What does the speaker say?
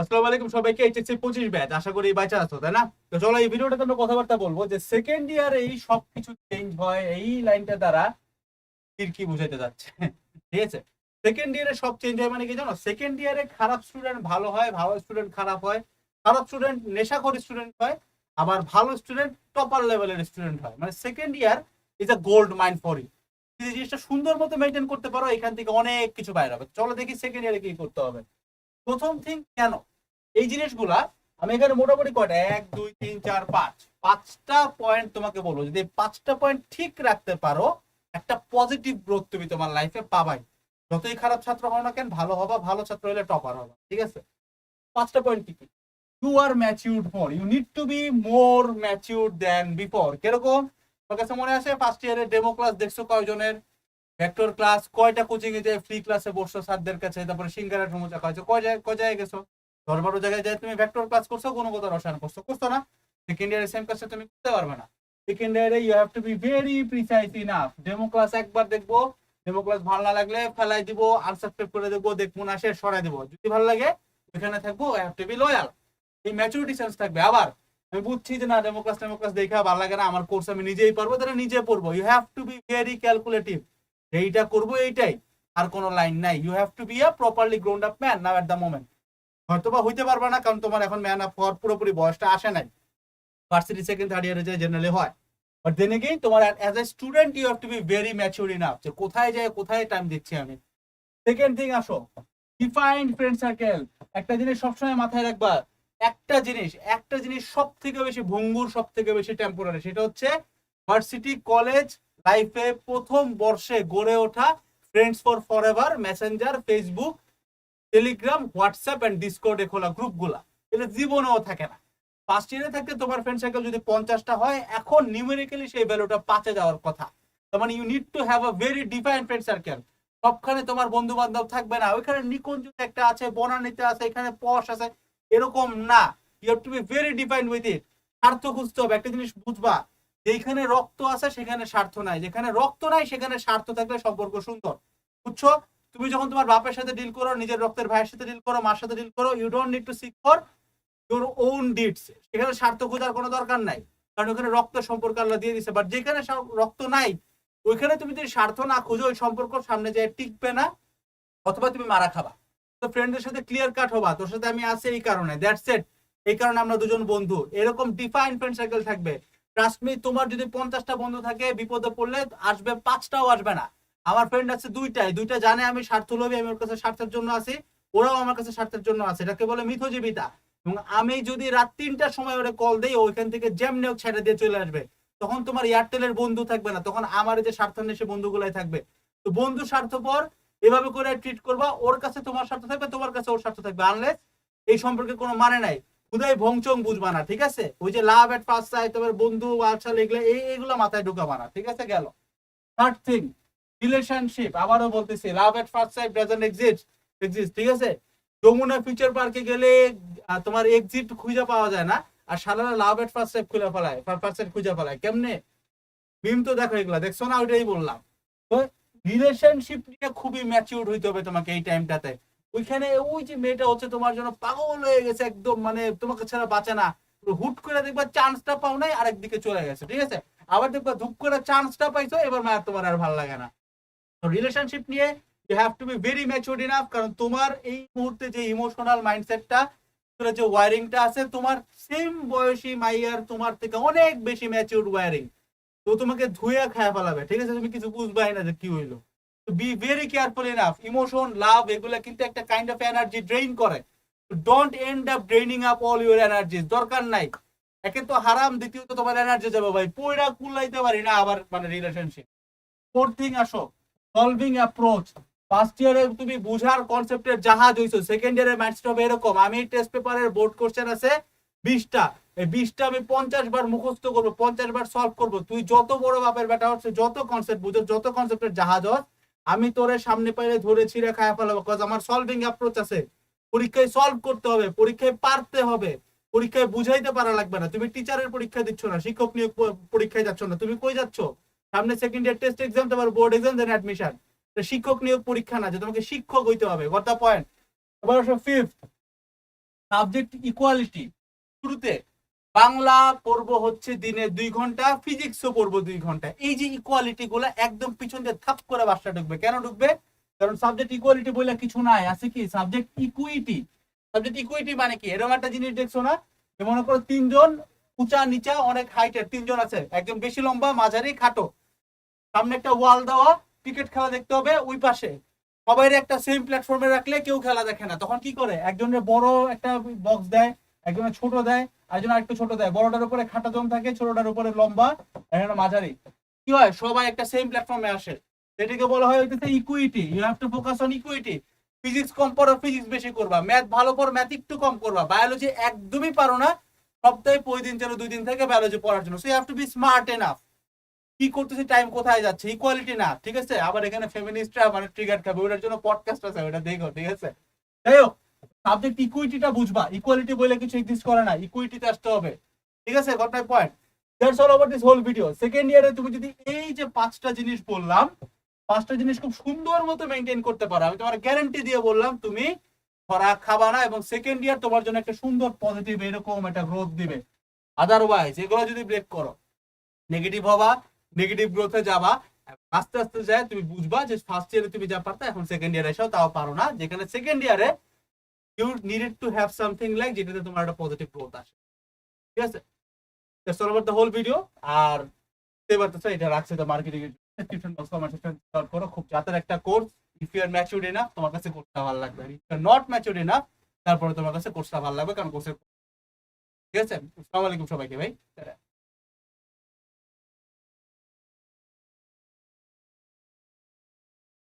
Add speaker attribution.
Speaker 1: আসসালামু আলাইকুম সবাইকে, এইচএসসি পঁচিশ ব্যাচ, আশা করি বাঁচা আছো, তাই না? তো চলো এই ভিডিওটাতে আমরা কথাবার্তা বলব যে সেকেন্ড ইয়ারে এই সব কিছু চেঞ্জ হয়, এই লাইনটা দ্বারা কি বুঝাইতে যাচ্ছে? ঠিক আছে? সেকেন্ড ইয়ারে সব চেঞ্জ হয় মানে কি জানো? সেকেন্ড ইয়ারে খারাপ স্টুডেন্ট ভালো হয়, ভালো স্টুডেন্ট খারাপ হয়। খারাপ স্টুডেন্ট নেশাখোর স্টুডেন্ট হয়, আবার ভালো স্টুডেন্ট টপার লেভেলের স্টুডেন্ট হয়। মানে second year is a gold mind for you যদি জিনিসটা সুন্দর মতো মেনটেন করতে পারো, এখান থেকে অনেক কিছু বাইরে হবে। চলো দেখি সেকেন্ড ইয়ারে কি করতে হবে। প্রথম থিং কেন? এই জিনিসগুলা আমি এখানে মোটামুটি কয়টা? এক, দুই, তিন, চার, পাঁচ। পাঁচটা পয়েন্ট তোমাকে বলব। যদি পাঁচটা পয়েন্ট ঠিক রাখতে পারো, একটা পজিটিভ গ্রোথ তুমি তোমার লাইফে পাবাই। যতই খারাপ ছাত্র হও না কেন, ভালো হবা, ভালো ছাত্র হলে টপার হবা, ঠিক আছে? পাঁচটা পয়েন্ট কি কি? You are matured more you need to be more matured then before কীরকম? তোর কাছে মনে আছে? ফার্স্ট ইয়ারে ডেমো ক্লাস দেখছ কয়জনের? ভেক্টর ক্লাস কয়টা কোচিং এ যায়? ফ্রি ক্লাসে বসছো স্যারদের কাছে, তারপরে সিঙ্গারা ঠুমুচা খাইছো কয় জায়গায় কয় জায়গায় গেছো? দশ বারো জায়গায় যায়, তুমি ভেক্টর ক্লাস করছ গুণগত রসায়ন করছ করছ না। সেকেন্ড ইয়ারে সেম কাজটা তুমি করতে পারবে না। সেকেন্ড ইয়ারে you have to be very precise enough demo class একবার দেখব ডেমো ক্লাস ভালো না লাগলে ফেলাই দিব আনসাবস্ক্রাইব করে দেবো দেখব না শেষ সরাই দেবো। যদি ভালো লাগে, ওইখানে থাকব হ্যাভ টু বি লয়াল এই ম্যাচুরিটি সেন্স থাকবে। আবার আমি বুঝছি যে না ডেমো ক্লাস ডেমো ক্লাস দেখে ভালো লাগে না, আমার কোর্স আমি নিজেই পারব, তাহলে নিজে পড়ব। You have to be very calculative এইটা করব, এইটাই। আর কোনো লাইন নাই। You have to be a properly grown up man now at the moment হয়তো বা হইতে পারবে না, কারণ তোমার এখন ম্যান আপ হওয়ার পুরোপুরি বয়সটা আসে নাই। ভার্সিটি সেকেন্ড থার্ড ইয়ারে যে জেনারেলি হয়। বাট দেন এগেইন তোমার as a student you have to be very mature enough যে কোথায় যায়, কোথায় টাইম দিচ্ছি আমি। সেকেন্ড থিং আসো। ডিফাইন্ড ফ্রেন্ড সার্কেল একটা জিনিস সবসময় মাথায় রাখবা, একটা জিনিস একটা জিনিস সব থেকে বেশি ভঙ্গুর সব থেকে বেশি টেম্পোরারি সেটা হচ্ছে ভার্সিটি কলেজ লাইফে প্রথম বর্ষে গড়ে ওঠা friends for forever Messenger Facebook Telegram WhatsApp and ডিসকর্ডে খোলা গ্রুপগুলা এটা জীবনেও থাকে না। ফার্স্ট ইয়ারে থাকতে তোমার ফ্রেন্ড সার্কেল যদি পঞ্চাশটা হয়, এখন নিউমেরিক্যালি সেই ভ্যালুটা পাঁচে যাওয়ার কথা। তার মানে you need to have a very define friend circle সবখানে তোমার বন্ধু বান্ধব থাকবে না। ওইখানে নিকুঞ্জ একটা আছে, বনানীতে আছে, এখানে পশ আছে, এরকম না। You have to be very define with it স্বার্থ খুঁজতে হবে। একটা জিনিস বুঝবা যেখানে রক্ত আছে, সেখানে স্বার্থ নাই। যেখানে রক্ত নাই, সেখানে স্বার্থ থাকলে সম্পর্ক সুন্দর। বুঝছ? তুমি যখন তোমার বাপের সাথে ডিল করো, নিজের রক্তের ভাইয়ের সাথে ডিল করো, মার সাথে ডিল করো you don't need to seek for your own deeds সেখানে স্বার্থ খোঁজার কোনো দরকার নাই। কারণ ওখানে রক্ত সম্পর্ক আল্লাহ দিয়ে দিছে বাট যেখানে রক্ত নাই, ওইখানে তুমি যদি স্বার্থ না খুঁজো, ওই সম্পর্ক সামনে যায় টিকবে না, অথবা তুমি মারা খাবা। তো ফ্রেন্ডের সাথে ক্লিয়ার কাট হবা। তোর সাথে আমি আছি এই কারণে। দ্যাটস এট এই কারণে আমরা দুজন বন্ধু। এরকম ডিফাইন ফ্রেন্ড সার্কেল থাকবে। ট্রাস্ট মি তোমার যদি পঞ্চাশটা বন্ধু থাকে, বিপদে পড়লে আসবে, পাঁচটাও আসবে না। আমার ফ্রেন্ড আছে দুইটাই, দুইটা জানে আমি স্বার্থ লোভী আমি ওর কাছে স্বার্থের জন্য আছি, ওরাও আমার কাছে স্বার্থের জন্য আছে, এটাকে বলে মিথজীবিতা। এবং আমি যদি রাত তিনটার সময় ওরে কল দেই ওইখান থেকে যেমনি হোক ছেড়ে দিয়ে চলে আসবে। তখন তোমার এয়ারটেলের বন্ধু থাকবে না, তখন আমার যে স্বার্থান্বেষী বন্ধুগুলাই থাকবে। তো বন্ধু স্বার্থপর, এভাবে করে ট্রিট করবা, ওর কাছে তোমার স্বার্থ থাকবে, তোমার কাছে ওর স্বার্থ থাকবে আনলেস এই সম্পর্কে কোনো মানে নাই। খুদাই ভংচং বুঝবা না, ঠিক আছে? ওই যে লাভ এট ফার্স্ট সাইট তোমার বন্ধু আচ্ছা এগুলো, এই, এগুলো মাথায় ঢুকাবা না, ঠিক আছে, গেল। থার্ড থিং রিলেশনশিপ আবারও বলতেছি love at first sight doesn't exist exist ঠিক আছে? যমুনা ফিউচার পার্কে গেলে তোমার এক্সিট খুঁজে পাওয়া যায় না, আর সালারা লাভ এট ফার্স্ট সাইট খুঁজে ফেলায় ফার্স্ট সাইট খুঁজে ফেলায় কেমনে? মিম তো দেখো এগুলা, দেখছ না? ওইটাই বললাম। তো রিলেশনশিপ নিয়ে খুবই ম্যাচিউর হইতে হবে তোমাকে এই টাইমটাতে ওইখানে ওই যে মেয়েটা হচ্ছে তোমার জন্য পাগল হয়ে গেছে একদম মানে তোমাকে ছাড়া বাঁচে না। হুট করে দেখবা চান্সটা পাও নাই আরেক দিকে চলে গেছে, ঠিক আছে? আবার দেখবা ধুপ করে চান্সটা পাইছো, এবার মায়ের তোমার আর ভালো লাগে না। রিলেশনশিপ নিয়ে you have to be very mature enough কারণ তোমার এই মুহূর্তে যে ইমোশনাল মাইন্ডসেটটা যে ওয়ারিংটা আছে, তোমার সেম বয়সী মাইয়ার তোমার থেকে অনেক বেশি ম্যাচিউর ওয়ারিং তো তোমাকে ধুয়ে খায় ফেলাবে, ঠিক আছে? তুমি কিছু বুঝবাই না যে কি হইল। তো be very careful enough emotion love এগুলা কিন্তু একটা কাইন্ড অফ এনার্জি ড্রেইন করে। Don't end up draining up all your energy দরকার নাই। একে তো হারাম, দ্বিতীয়ত তোমার এনার্জি যাবে ভাই। পয়রা কুলাইতে পারি না আবার মানে রিলেশনশিপ ফোর্থ থিং আসো। সলভিং অ্যাপ্রোচ ফার্স্ট ইয়ারে তুমি বুঝার কনসেপ্টের জাহাজ হইছো সেকেন্ড ইয়ারে ম্যাথস হবে এরকম। আমি টেস্ট পেপারের বোর্ড কোশ্চেন আছে বিশটা। এই বিশটা আমি পঞ্চাশ বার মুখস্থ করব, পঞ্চাশ বার সলভ করব। তুই যত বড় বাপের বেটা হচ্ছে, যত কনসেপ্ট বুঝো, যত কনসেপ্টের জাহাজ হস, আমি তোরে সামনে পাইলে ধরে ছিঁড়ে খায় ফেলাবো। কজ আমার সলভিং অ্যাপ্রোচ আছে। পরীক্ষায় সলভ করতে হবে, পরীক্ষায় পারতে হবে। পরীক্ষায় বুঝাইতে পারা লাগবে না। তুমি টিচারের পরীক্ষা দিচ্ছ না, শিক্ষক নিয়োগ পরীক্ষায় যাচ্ছ না। তুমি কই যাচ্ছ? সামনে সেকেন্ড ইয়ার টেস্ট এক্সাম তারপর বোর্ড এক্সাম দেন অ্যাডমিশন তো শিক্ষক নিয়োগ পরীক্ষা না, যে তোমাকে শিক্ষক হইতে হবে। দ্য পয়েন্ট এবার ফিফথ সাবজেক্ট ইকুয়ালিটি শুরুতে, বাংলা পড়ব হচ্ছে দিনে দুই ঘণ্টা ফিজিক্সও পড়ব দুই ঘণ্টা। এই যে ইকুয়ালিটি গুলো একদম পিছন দিয়ে থাপ করে বাসটা ঢুকবে। কেন ঢুকবে? কারণ সাবজেক্ট ইকুয়ালিটি বলে কিছু নাই, আছে কি? সাবজেক্ট ইকুইটি সাবজেক্ট ইকুইটি মানে কি? এরকম একটা জিনিস দেখছ না? মনে করো তিনজন উঁচা নিচা অনেক হাইটের তিনজন আছে। একজন বেশি লম্বা, মাঝারি, খাটো। সামনে একটা ওয়াল দেওয়া, ক্রিকেট খেলা দেখতে হবে ওই পাশে। সবাই একটা সেম প্ল্যাটফর্মে রাখলে কেউ খেলা দেখে না। তখন কি করে? একজনের বড় একটা বক্স দেয় একজনের ছোট দেয় একজন আরেকটু ছোট দেয়। বড়টার উপরে খাটা জম থাকে, ছোটটার উপরে লম্বা মাঝারি। কি হয়? সবাই একটা সেম প্ল্যাটফর্মে আসে। সেটাকে বলা হয় হইতেছে equity you have to focus on equity physics কম পড়ো ফিজিক্স বেশি করবা। ম্যাথ ভালো পড়ো ম্যাথ একটু কম করবা। বায়োলজি একদমই পারো না, সপ্তাহে দিন যেন দুই দিন থেকে বায়োলজি পড়ার জন্য। So you have to be smart enough কি করতেছে টাইম কোথায় যাচ্ছে ইকুয়ালিটি না, ঠিক আছে? আবার এখানে ফেমিনিস্টরা মানে ট্রিগার খাবে, ওটার জন্য পডকাস্ট আছে, ওটা দেখো, ঠিক আছে? যাই হোক সাবজেক্ট ইকুইটিটা বুঝবা ইকুয়ালিটি বলে কিছু এক্সিস্ট করে না ইকুইটিতে আসতে হবে, ঠিক আছে? My point that's all over this whole video second ইয়ারে তুমি যদি এই যে পাঁচটা জিনিস বললাম, পাঁচটা জিনিস খুব সুন্দর মতো মেনটেন করতে পারো। আমি তোমার গ্যারান্টি দিয়ে বললাম, তুমি খরা খাবা না এবং সেকেন্ড ইয়ার তোমার জন্য একটা সুন্দর পজিটিভ এরকম একটা গ্রোথ দিবে। আদারওয়াইজ এগুলো যদি ব্রেক করো নেগেটিভ হবা নেগেটিভ গ্রোথে যাবা। আস্তে আস্তে যায়, তুমি বুঝবা যে ফার্স্ট ইয়ারে তুমি যা পারতা, এখন সেকেন্ড ইয়ারে এসেও তাও পারো না। যেখানে সেকেন্ড ইয়ারে you needed to have something like যেটাতে তোমার একটা পজিটিভ গ্রোথ আসে। ঠিক আছে? That's all the whole video আর এবার তো এটা রাখছে তো marketing description box comment section start করো। খুব জাতের একটা course if you are matured enough তোমার কাছে কোর্সটা ভালো লাগবে। If you are not matured enough তারপরে তোমার কাছে কোর্সটা ভালো লাগবে, কারণ কোর্সের ঠিক আছে? আসসালামু আলাইকুম সবাইকে, ভাই।